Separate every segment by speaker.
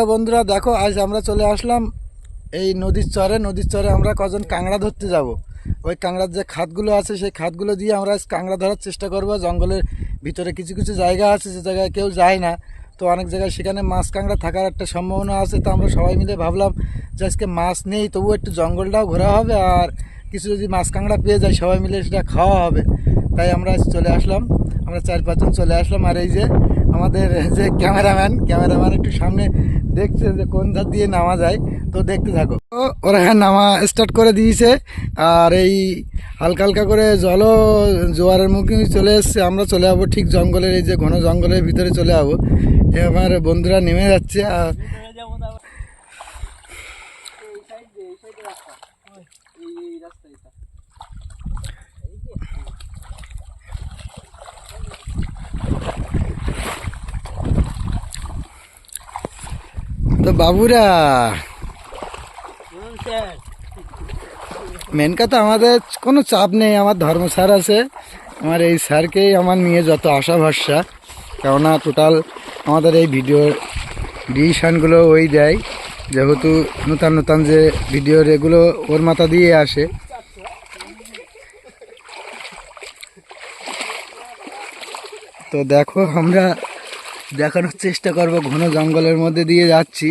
Speaker 1: Hello বন্ধুরা, দেখো, আজ আমরা চলে আসলাম এই নদীর চরে। নদীর চরে আমরা কজন কাঁকড়া ধরতে যাব? ওই কাঁকড়ার যে খাতগুলো আছে, সেই খাতগুলো দিয়ে আমরা আজ কাঁকড়া ধরার চেষ্টা করব। জঙ্গলের ভিতরে কিছু কিছু জায়গা আছে যে জায়গায় কেউ যায় না। তো অনেক জায়গায় সেখানে মাছ কাঁকড়া থাকার একটা সম্ভাবনা আছে। তো আমরা সবাই মিলে ভাবলাম যে আজকে মাছ নেই তবু একটু জঙ্গলটাও ঘোরা হবে আর কিছু যদি মাছ কাঁকড়া পেয়ে যায় সবাই মিলে সেটা খাওয়া হবে। তাই আমরা চলে আসলাম। আমরা চার পাঁচজন চলে আসলাম আর এই যে আমাদের যে ক্যামেরাম্যান ক্যামেরাম্যান একটু সামনে দেখছে যে কোন ধার দিয়ে নামা যায়, তো দেখতে থাকো। ওরা হ্যাঁ নামা স্টার্ট করে দিয়েছে, আর এই হালকা হালকা করে জলও জোয়ারের মুখে চলে এসছে। আমরা চলে যাব ঠিক জঙ্গলের, এই যে ঘন জঙ্গলের ভিতরে চলে যাব। এবার বন্ধুরা নেমে যাচ্ছে, আর তো বাবুরা। মেন কথা আমাদের কোনো চাপ নেই আমার ধর্ম স্যার আছে। আমার এই স্যারকেই আমার নিয়ে যত আশা ভরসা। কেননা টোটাল আমাদের এই ভিডিও ডিসিশানগুলো ওই দেয়। যেহেতু নূতন নূতন যে ভিডিওর এগুলো ওর মাথা দিয়ে আসে। তো দেখো আমরা দেখানোর চেষ্টা করব ঘন জঙ্গলের মধ্যে দিয়ে যাচ্ছি।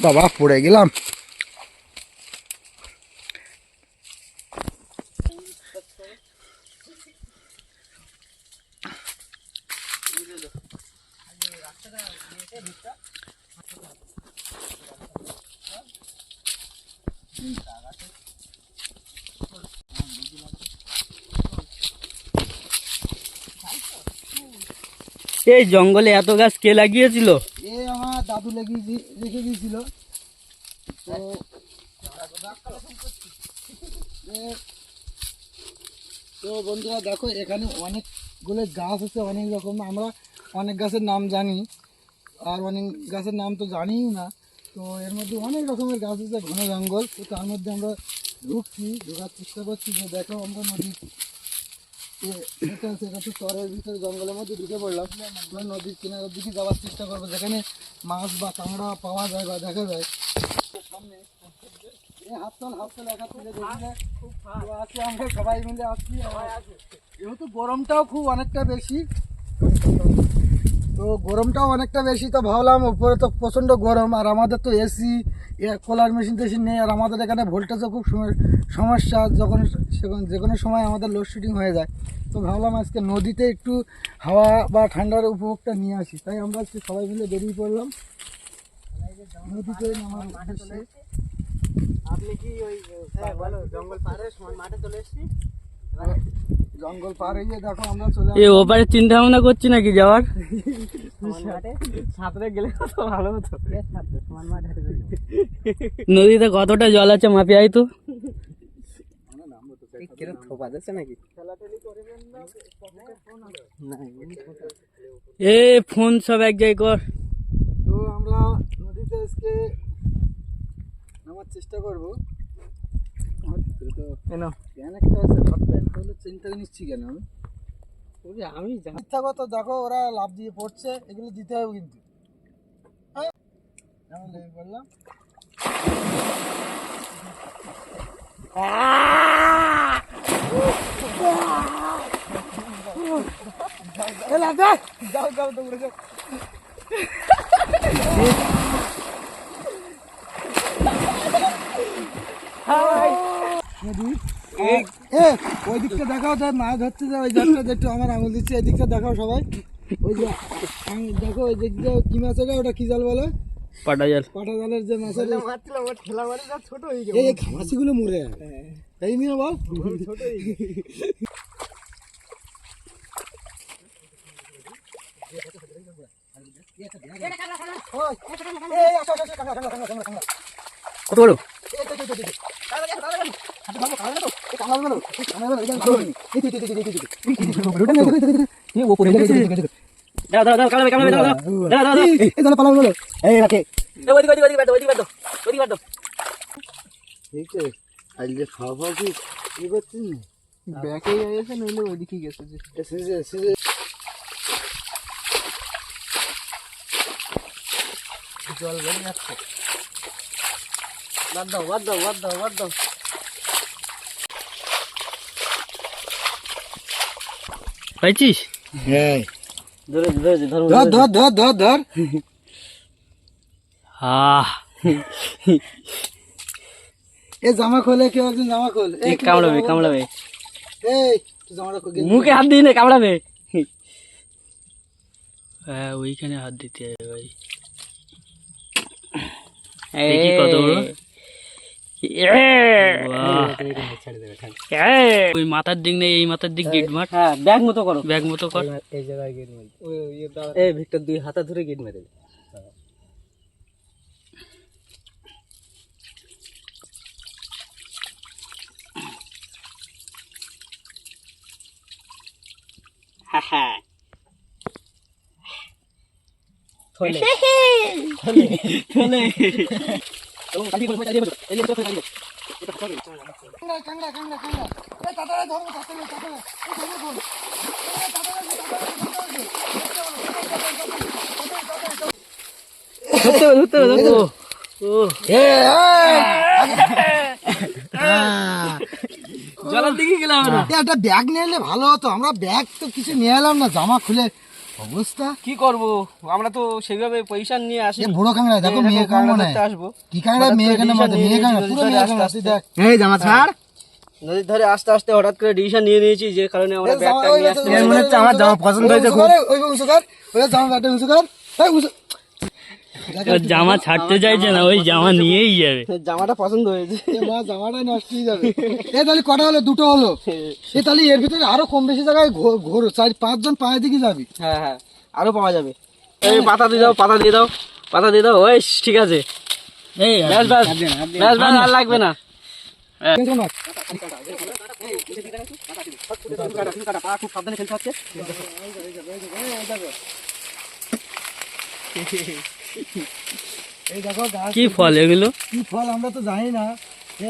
Speaker 1: বাবা পড়ে গেলাম।
Speaker 2: এই জঙ্গলে এত গাছ কে লাগিয়েছিল?
Speaker 1: এ আমার দাদু রেখে তো বন্ধুরা দেখো, এখানে অনেকগুলো গাছ আছে, অনেক রকম। আমরা অনেক গাছের নাম জানি, আর অনেক গাছের নাম তো জানিই না। তো এর মধ্যে অনেক রকমের গাছ আছে, ঘন জঙ্গল। তো তার মধ্যে আমরা ঢুকছি, ঢোকার চেষ্টা করছি যে দেখো আমরা নদী তো চরের ভিতরে জঙ্গলের মধ্যে ঢুকে পড়লাম। নদীর কিনারের দিকে যাওয়ার চেষ্টা করব, যেখানে মাছ বা কাঁকড়া পাওয়া যায় বা দেখা যায়। সামনে এ হাত তোল একা সবাই মিলে আসছি যেহেতু গরমটাও খুব অনেকটা বেশি। তো গরমটাও অনেকটা বেশি, তো ভাবলাম উপরে তো প্রচণ্ড গরম, আর আমাদের তো এসি কোলার মেশিন টেশিন নেই, আর আমাদের এখানে ভোল্টেজও খুব সমস্যা, যখন যে কোনো সময় আমাদের লোডশেডিং হয়ে যায়। তো ভাবলাম আজকে নদীতে একটু হাওয়া বা ঠান্ডার উপভোগটা নিয়ে আসি। তাই আমরা আজকে সবাই মিলে বেরিয়ে পড়লাম।
Speaker 2: আপনি কি ওই জঙ্গল মাঠে চলে এসেছি?
Speaker 1: জঙ্গল পার হয়ে দেখো আমরা চলে
Speaker 2: এ ওপারে চিন্তা ভাবনা করছি নাকি যাওয়ার? সাঁতরে গেলে কত ভালো হতো। নদীতে কতটা জল আছে মাপি আই তো? এ ফোন সব এক জায়গায় কর।
Speaker 1: তো আমরা নদীতে আজকে নামার চেষ্টা করব। আমার ভিতরে তো
Speaker 2: কেন
Speaker 1: একটা আছে চেনটাকে নিচ্ছি কেন আমি
Speaker 2: আমি
Speaker 1: মিথ্যা দেখো ওরা লাভ দিয়ে পড়ছে এগুলো দিতে হবে কিন্তু। হ্যাঁ? বললাম। যাও এ ওই দিকটা দেখাও তাই মাছ ধরতে যায় ওই জায়গাটা একটু আমার আঙুল দিচ্ছে এই দিকটা দেখাও সবাই। ওই যে দেখো ওই দিক দিয়ে কি মাছ এটা ওটা কি জাল বলে?
Speaker 2: পাটা জল
Speaker 1: পাটা জালের যে মাছের এই এই গুলো মরে এই নিয়ে বল। এই, আসো, আসো, আসো, কামড়া, কামড়া, কামড়া, কামড়া, কামড়া।
Speaker 2: কত বড়? ব্যাকে গেছে নইলে জল বেরিয়ে যাচ্ছে। বাদ দাও বাদ দাও বাদ দাও বাদ দাও।
Speaker 3: পাইছিস?
Speaker 1: হ্যাঁ।
Speaker 2: ধরো
Speaker 1: ধর ধর ধর ধর ধর।
Speaker 3: আহ।
Speaker 1: এ জামা খোলে কেউ একজন জামা খোল। এই,
Speaker 3: এই কামড়াবে কামড়াবে।
Speaker 1: এই জামাটা
Speaker 3: মুখে হাত দিয়ে নে কামড়াবে। হ্যাঁ ওইখানে হাত দিতে হবে ভাই। কত বড়। ওই মাথার দিক নেই এই মাথার দিক গিট মার।
Speaker 2: হ্যাঁ ব্যাগ মতো করো।
Speaker 3: ব্যাগ মতো কর।
Speaker 2: এই জায়গায় গেট মেরে। এই ভিক্টর দুই হাতা ধরে গেট মেরে থলে। থলে। থলে। জলের দিকে গেলাম
Speaker 1: ব্যাগ নিয়ে এলে ভালো হতো। আমরা ব্যাগ তো কিছু নিয়ে এলাম না, জামা খুলে অবস্থা
Speaker 2: কি করব আমরা তো সেভাবে পয়সা নিয়ে আসি
Speaker 1: এ বুড়ো কাংড়া দেখো মেয়ে
Speaker 2: দেখো,
Speaker 1: কাংড়া
Speaker 2: কাংড়া
Speaker 1: মনে
Speaker 2: ধরতে আসব
Speaker 1: কি কাংড়া মেয়ে কাংড়া মতো মেয়ে কাংড়া পুরো মেয়ে কাংড়া তুই দেখ এই জামা ছাড়
Speaker 2: নদীর ধারে আস্তে আস্তে হঠাৎ করে ডিসিশন নিয়ে নিয়েছি যে কারণে আমরা ব্যাগটা নিয়ে
Speaker 1: আসছি মনে হচ্ছে আমার জামা পছন্দ হয়েছে খুব ওই উঁচু কর ওই জামা ব্যাগটা উঁচু কর
Speaker 3: জামা ছাড়তে চাইছে না ওই জামা নিয়েই যাবে।
Speaker 2: জামাটা পছন্দ হয়েছে।
Speaker 1: মা জামাটাই নষ্ট হয়ে যাবে। এ তাহলে কটা হলো? দুটো হলো? এ তাহলে এর ভিতরে আরও কম বেশি জায়গায় ঘোরো চার পাঁচজন পায়ে দিকে যাবি।
Speaker 2: হ্যাঁ হ্যাঁ আরও পাওয়া যাবে। এই পাতা দিয়ে দাও পাতা দিয়ে দাও পাতা দিয়ে দাও ওই ঠিক আছে।
Speaker 3: এই
Speaker 2: ব্যাস ব্যাস ব্যাস ব্যাস আর লাগবে না।
Speaker 1: দেখো না
Speaker 2: খুব সাবধানে খেলতে হচ্ছে
Speaker 1: এই দেখো গাছ
Speaker 3: কি ফল এগুলো?
Speaker 1: কি ফল আমরা তো জানি না।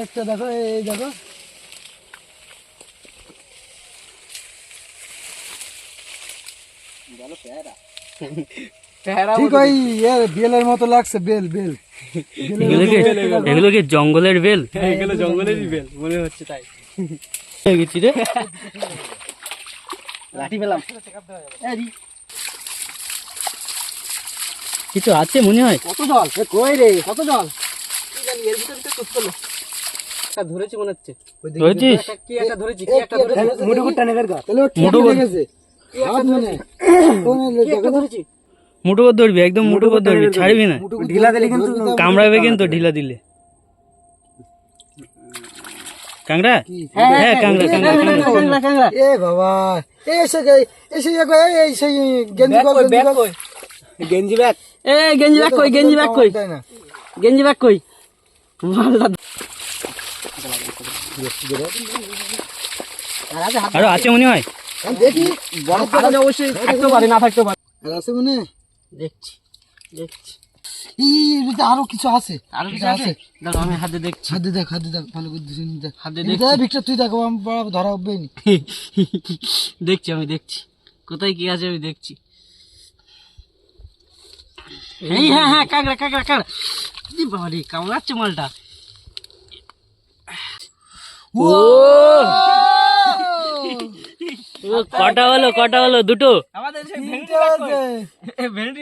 Speaker 1: একটা দেখো এই দেখো। ঠিক ওই ইয়ে বেলের মতো লাগছে বেল বেল।
Speaker 3: এগুলো কি জঙ্গলের বেল?
Speaker 2: এগুলো জঙ্গলেরই বেল মনে হচ্ছে তাই।
Speaker 3: গেছি রে।
Speaker 2: লাঠি পেলাম
Speaker 3: কিছু আছে মনে হয়?
Speaker 2: কত জল? এ কই রে? কত জল? কি এর ভিতরে তো চুপ করল ধরেছি মনে হচ্ছে
Speaker 3: ধরেছিস
Speaker 2: কি একটা ধরেছি কি একটা ধরেছি। মুঠুকুটটা নেবের গা
Speaker 1: তাহলে
Speaker 3: মোটো
Speaker 1: মোটো গেছে হাত মনে কোনে
Speaker 2: কি একটা ধরেছি?
Speaker 3: মুঠো করে ধরবি একদম মুঠো করে ধরবি ছাড়বি না।
Speaker 1: ঢিলা দিলে কিন্তু
Speaker 3: কামড়াবে কিন্তু ঢিলা দিলে। কাংড়া? হ্যাঁ কাংড়া কাংড়া কাংড়া
Speaker 2: কাংড়া। কাংড়া
Speaker 1: এ বাবা এসে এসে এই সেই গেঞ্জি
Speaker 2: ব্যাগ কই ব্যাগ কই? গেঞ্জি ব্যাগ? এ গেঞ্জি ব্যাগ কই গেঞ্জি ব্যাগ কই?
Speaker 1: তাই না।
Speaker 2: গেঞ্জি ব্যাগ কই? মালটা
Speaker 3: আরও আছে মনে হয়?
Speaker 1: দেখি।
Speaker 2: বড় অবশ্যই থাকতে পারে না থাকতে পারে।
Speaker 1: আর আছে মনে?
Speaker 2: দেখছি দেখছি।
Speaker 1: আরও কিছু আছে।
Speaker 2: আরও কিছু আছে? আমি হাতে দেখছি।
Speaker 1: হাতে দেখ হাতে দেখ ভালো করে দেখ
Speaker 2: হাতে
Speaker 1: দেখ ভিক্টর তুই দেখো আমি বড় ধরা হবে
Speaker 2: দেখছি আমি দেখছি। কোথায় কি আছে আমি দেখছি। এই হ্যাঁ হ্যাঁ কাকড়া কাকড়া কাকড়া। কি বাবারে কামড়াচ্ছে মালটা।
Speaker 3: ও! ও! কটা হলো কটা হলো? দুটো?
Speaker 2: আমাদের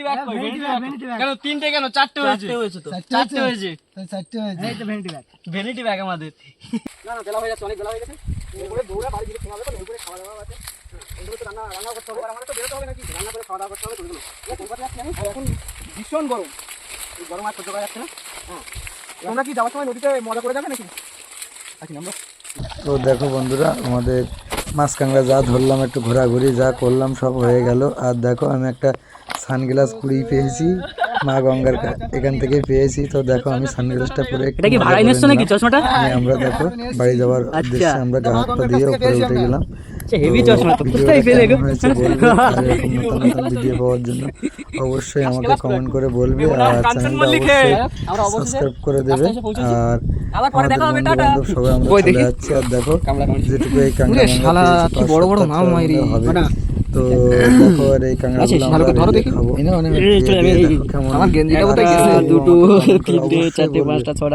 Speaker 2: ব্যাগ ব্যাগ কেন তিনটে কেন? চারটে হয়েছে। হয়েছে
Speaker 1: চারটে
Speaker 2: চারটে হয়েছে।
Speaker 1: তাই চারটে হয়েছে।
Speaker 2: ব্যাগ ভ্যানিটি ব্যাগ আমাদের। না না বেলা হয়ে যাচ্ছে অনেক বেলা হয়ে গেছে। এরপরে দৌড়া বাড়ি দিকে খাওয়া দাওয়া আছে। এরপরে তো রান্না রান্না করতে হবে আর আমাদের তো বেরোতে হবে নাকি? রান্না করে খাওয়া দাওয়া করতে হবে এখন ভীষণ গরম। এই গরম আর সহ্য করা যাচ্ছে না। হ্যাঁ। তোমরা কি যাওয়ার সময় নদীতে মজা করে যাবে নাকি? আছি আমরা
Speaker 1: তো দেখো বন্ধুরা আমাদের মাছ কাঁকড়া যা ধরলাম একটু ঘোরাঘুরি যা করলাম সব হয়ে গেল। আর দেখো আমি একটা সানগ্লাস কুড়িয়ে পেয়েছি মা গঙ্গার কা- এখান থেকে পেয়েছি। তো দেখো আমি সানগ্লাসটা পরে
Speaker 3: এটা কি
Speaker 1: মজা
Speaker 3: ভাড়াই নাকি চশমাটা?
Speaker 1: আমরা দেখো বাড়ি যাওয়ার উদ্দেশ্যে আমরা ঘাটটা দিয়ে উপরে উঠে গেলাম।
Speaker 3: হেভি চশমা তো কোথায় পেলে গো?
Speaker 1: কেমন হয়েছে বলবে আর এরকম নতুন নতুন ভিডিও পাওয়ার জন্য। অবশ্যই আমাকে কমেন্ট করে বলবে আর চ্যানেলটা অবশ্যই সাবস্ক্রাইব করে দেবে। আর
Speaker 2: আবার পরে দেখা হবে
Speaker 1: বন্ধু সবাই আমরা চলে যাচ্ছি আর দেখো যেটুকু এই কাঙ্গা
Speaker 2: শালা কি বড় বড় মাছ মাইরি।
Speaker 1: হবে তো দেখো
Speaker 4: এই
Speaker 5: ভালো করে ধরো দেখি। আমার গেঞ্জিটা কোথায় গেছে?
Speaker 2: দুটো তিনটে চারটে পাঁচটা ছটা।